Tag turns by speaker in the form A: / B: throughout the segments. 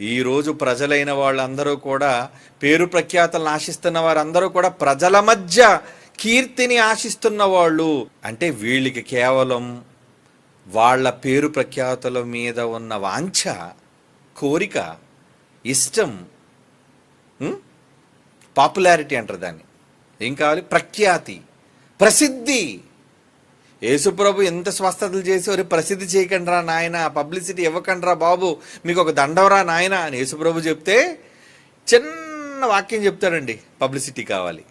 A: ఈరోజు ప్రజలైన వాళ్ళందరూ కూడా పేరు ప్రఖ్యాతలను ఆశిస్తున్న వారందరూ కూడా ప్రజల మధ్య కీర్తిని ఆశిస్తున్న వాళ్ళు. అంటే వీళ్ళకి కేవలం వాళ్ళ పేరు ప్రఖ్యాతుల మీద ఉన్న వాంఛ కోరిక ఇష్టం పాపులారిటీ అంటారు దాన్ని. ఏం కావాలి? ప్రఖ్యాతి ప్రసిద్ధి. యేసుప్రభు ఎంత స్వస్థతలు చేసి వారి ప్రసిద్ధి చేయకండి రా నాయన పబ్లిసిటీ ఇవ్వకండి రా బాబు మీకు ఒక దండవరా నాయన అని యేసుప్రభు చెప్తే చిన్న వాక్యం చెప్తాడండి. పబ్లిసిటీ కావాలి.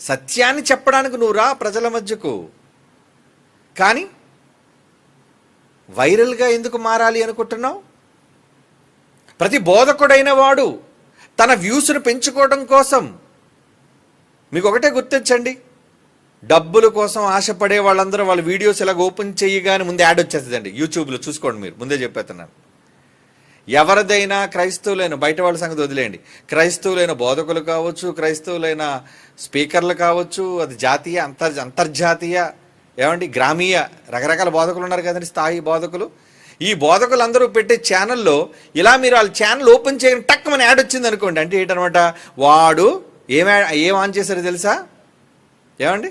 A: సత్యాన్ని చెప్పడానికి నువ్వు రా ప్రజల మధ్యకు. కానీ వైరల్గా ఎందుకు మారాలి అనుకుంటున్నావు? ప్రతి బోధకుడైన వాడు తన వ్యూస్ను పెంచుకోవడం కోసం. మీకు ఒకటే గుర్తించండి డబ్బుల కోసం ఆశపడే వాళ్ళందరూ వాళ్ళ వీడియోస్ ఇలాగ ఓపెన్ చేయగానే ముందే యాడ్ వచ్చేస్తుందండి. యూట్యూబ్లో చూసుకోండి మీరు. ముందే చెప్పేస్తున్నాను. ఎవరిదైనా క్రైస్తవులైన బయట వాళ్ళ సంగతి వదిలేయండి. క్రైస్తవులైన బోధకులు కావచ్చు క్రైస్తవులైన స్పీకర్లు కావచ్చు అది జాతీయ అంతర్ అంతర్జాతీయ ఏమండి గ్రామీయ రకరకాల బోధకులు ఉన్నారు కదండి స్థాయి బోధకులు. ఈ బోధకులు అందరూ పెట్టే ఛానల్లో ఇలా మీరు వాళ్ళ ఛానల్ ఓపెన్ చేయని టక్ మన యాడ్ వచ్చింది అనుకోండి. అంటే ఏంటనమాట? వాడు ఏం ఏం ఆన్ చేశారో తెలుసా? ఏమండి?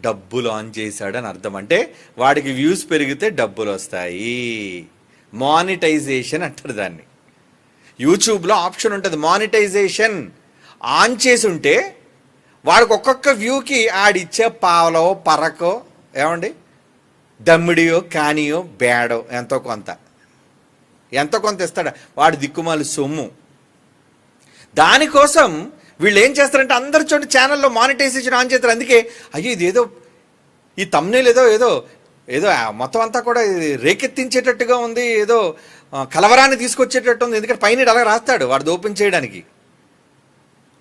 A: డబ్బులు ఆన్ చేశాడని అర్థం. అంటే వాడికి వ్యూస్ పెరిగితే డబ్బులు వస్తాయి. మానిటైజేషన్ అంటారు దాన్ని. యూట్యూబ్లో ఆప్షన్ ఉంటుంది. మానిటైజేషన్ ఆన్ చేసి ఉంటే వాడికి ఒక్కొక్క వ్యూకి ఆడిచ్చే పావలో పరకో ఏమండి? దమ్మిడియో కానియో బేడో ఎంతో కొంత. ఎంతో కొంత ఇస్తాడు. వాడి దిక్కుమాలి సొమ్ము. దానికోసం వీళ్ళు ఏం చేస్తారంటే అందరి చోటు ఛానల్లో మానిటైజేషన్ ఆన్ చేస్తారు. అందుకే అయ్యో ఇది ఏదో ఈ తమ్నేలు ఏదో ఏదో ఏదో మొత్తం అంతా కూడా రేకెత్తించేటట్టుగా ఉంది ఏదో కలవరాన్ని తీసుకొచ్చేటట్టు ఉంది. ఎందుకంటే పైన అలా రాస్తాడు వాడు ఓపెన్ చేయడానికి.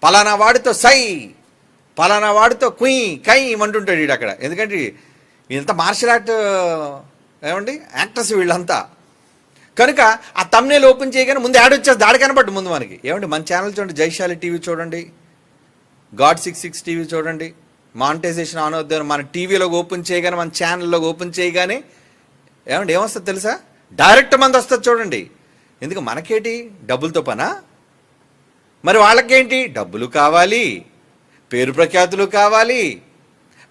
A: పలానా వాడితో సై పలానా వాడితో కుయ్ కై అంటుంటాడు వీడు అక్కడ. ఎందుకంటే వీళ్ళంతా మార్షల్ ఆర్ట్ ఏమండి? యాక్టర్స్ వీళ్ళంతా. కనుక ఆ తమ్నేలు ఓపెన్ చేయగానే ముందు యాడ్ వచ్చేసి దాడి కనబడ్డు ముందు మనకి. ఏమండి మన ఛానల్ చూడండి జైశాలి టీవీ చూడండి గాడ్ సిక్స్ సిక్స్ టీవీ చూడండి మానిటైజేషన్ ఆన్ అవుద్దాం మన టీవీలో ఓపెన్ చేయగానే మన ఛానల్లో ఓపెన్ చేయగానే ఏమండి ఏమొస్తుంది తెలుసా? డైరెక్ట్ మంది వస్తుంది చూడండి. ఎందుకు మనకేంటి? డబ్బులతో పనా? మరి వాళ్ళకేంటి? డబ్బులు కావాలి పేరు ప్రఖ్యాతులు కావాలి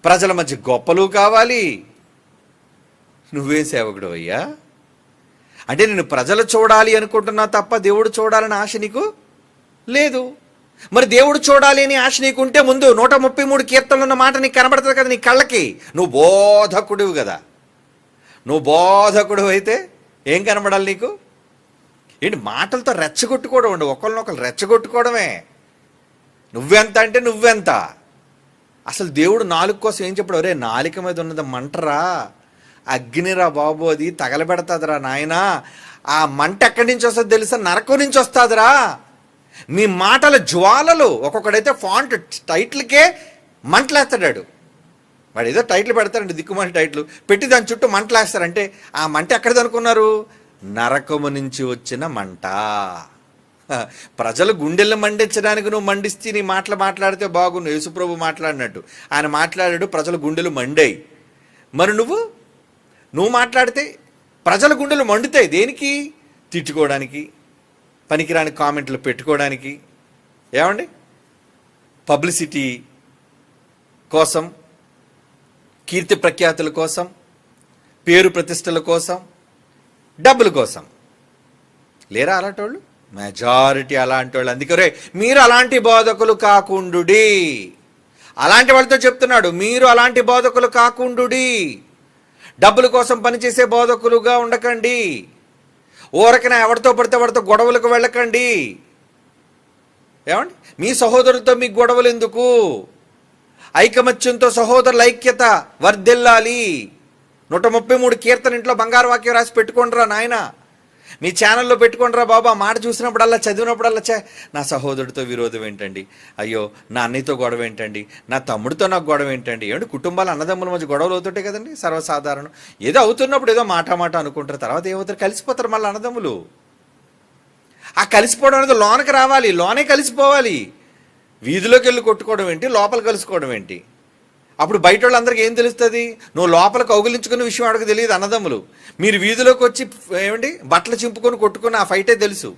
A: ప్రజల మధ్య గొప్పలు కావాలి. నువ్వే సేవకుడు అయ్యా? అంటే నేను ప్రజలు చూడాలి అనుకుంటున్నా తప్ప దేవుడు చూడాలని ఆశ నీకు లేదు. మరి దేవుడు చూడాలి అని ఆశ నీకుంటే ముందు నూట ముప్పై మూడు కీర్తనలు ఉన్న మాట నీకు కనబడుతుంది కదా నీ కళ్ళకి? నువ్వు బోధకుడివి కదా. నువ్వు బోధకుడు అయితే ఏం కనబడాలి నీకు? ఏంటి మాటలతో రెచ్చగొట్టుకోవడం ఉండు ఒకళ్ళనొకళ్ళు రెచ్చగొట్టుకోవడమే. నువ్వెంత అంటే నువ్వెంత. అసలు దేవుడు నాలుగు కోసం ఏం చెప్పాడు? ఒరే నాలిక మీద ఉన్నది మంటరా? అగ్నిరా బాబు అది తగలబెడతాదిరా నాయనా. ఆ మంట ఎక్కడి నుంచి వస్తుంది తెలుసా? నరకం నుంచి వస్తుందిరా. మీ మాటల జ్వాలలు ఒక్కొక్కడైతే ఫాంట్ టైటిల్కే మంటలేస్తాడాడు. వాడు ఏదో టైటిల్ పెడతారండి దిక్కుమాలి టైటిల్. పెట్టి దాని చుట్టూ మంటలేస్తారంటే ఆ మంట ఎక్కడిది అనుకున్నారు నరకము నుంచి వచ్చిన మంట. ప్రజలు గుండెల్లో మండించడానికి నువ్వు మండిస్తే నీ మాటలు మాట్లాడితే బాగుండు. యేసుప్రభు మాట్లాడినట్టు. ఆయన మాట్లాడాడు ప్రజలు గుండెలు మండాయి. మరి నువ్వు? నువ్వు మాట్లాడితే ప్రజల గుండెలు మండుతాయి. దేనికి? తిట్టుకోవడానికి పనికిరాని కామెంట్లు పెట్టుకోవడానికి. ఏమండి? పబ్లిసిటీ కోసం కీర్తి ప్రఖ్యాతుల కోసం పేరు ప్రతిష్టల కోసం డబ్బుల కోసం. లేరా అలాంటి వాళ్ళు మెజారిటీ అలాంటి వాళ్ళు అందుకరే మీరు అలాంటి బోధకులు కాకుండుడి. అలాంటి వాళ్ళతో చెప్తున్నాడు. మీరు అలాంటి బోధకులు కాకుండుడి. డబ్బుల కోసం పనిచేసే బోధకులుగా ఉండకండి. ఊరకన ఎవరితో పడితే వాడితో గొడవలకు వెళ్ళకండి. ఏమండి? మీ సహోదరులతో మీకు గొడవలు ఎందుకు? ఐకమత్యంతో సహోదరుల ఐక్యత వర్ధిల్లాలి. నూట ముప్పై మూడు కీర్తన ఇంట్లో బంగారు వాక్యం రాసి పెట్టుకుంటారా నాయనా. మీ ఛానల్లో పెట్టుకోండిరా బాబా మాట చూసినప్పుడల్లా చదివినప్పుడల్లా చే. నా సహోదరుడితో విరోధం ఏంటండి? అయ్యో నా అన్నయ్యతో గొడవ ఏంటండి? నా తమ్ముడితో నాకు గొడవ ఏంటండి? ఏమిటి కుటుంబాలు అన్నదమ్ముల మధ్య గొడవలు అవుతుంటాయి కదండి సర్వసాధారణం. ఏదో అవుతున్నప్పుడు ఏదో మాట మాట అనుకుంటారు తర్వాత ఏమవుతారు? కలిసిపోతారు మళ్ళీ అన్నదమ్ములు. ఆ కలిసిపోవడం అనేది లోనకి రావాలి లోనే కలిసిపోవాలి. వీధిలోకి వెళ్ళి కొట్టుకోవడం ఏంటి? లోపల కలుసుకోవడం ఏంటి? అప్పుడు బయట వాళ్ళందరికీ ఏం తెలుస్తుంది? నువ్వు లోపల కౌగులించుకున్న విషయం ఆడకు తెలియదు అన్నదమ్ములు. మీరు వీధిలోకి వచ్చి ఏమండి బట్టలు చింపుకొని కొట్టుకుని ఆ ఫైటే తెలుసు.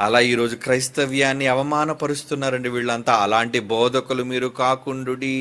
A: అలా ఈరోజు క్రైస్తవ్యాన్ని అవమానపరుస్తున్నారండి వీళ్ళంతా. అలాంటి బోధకులు మీరు కాకుండుడి.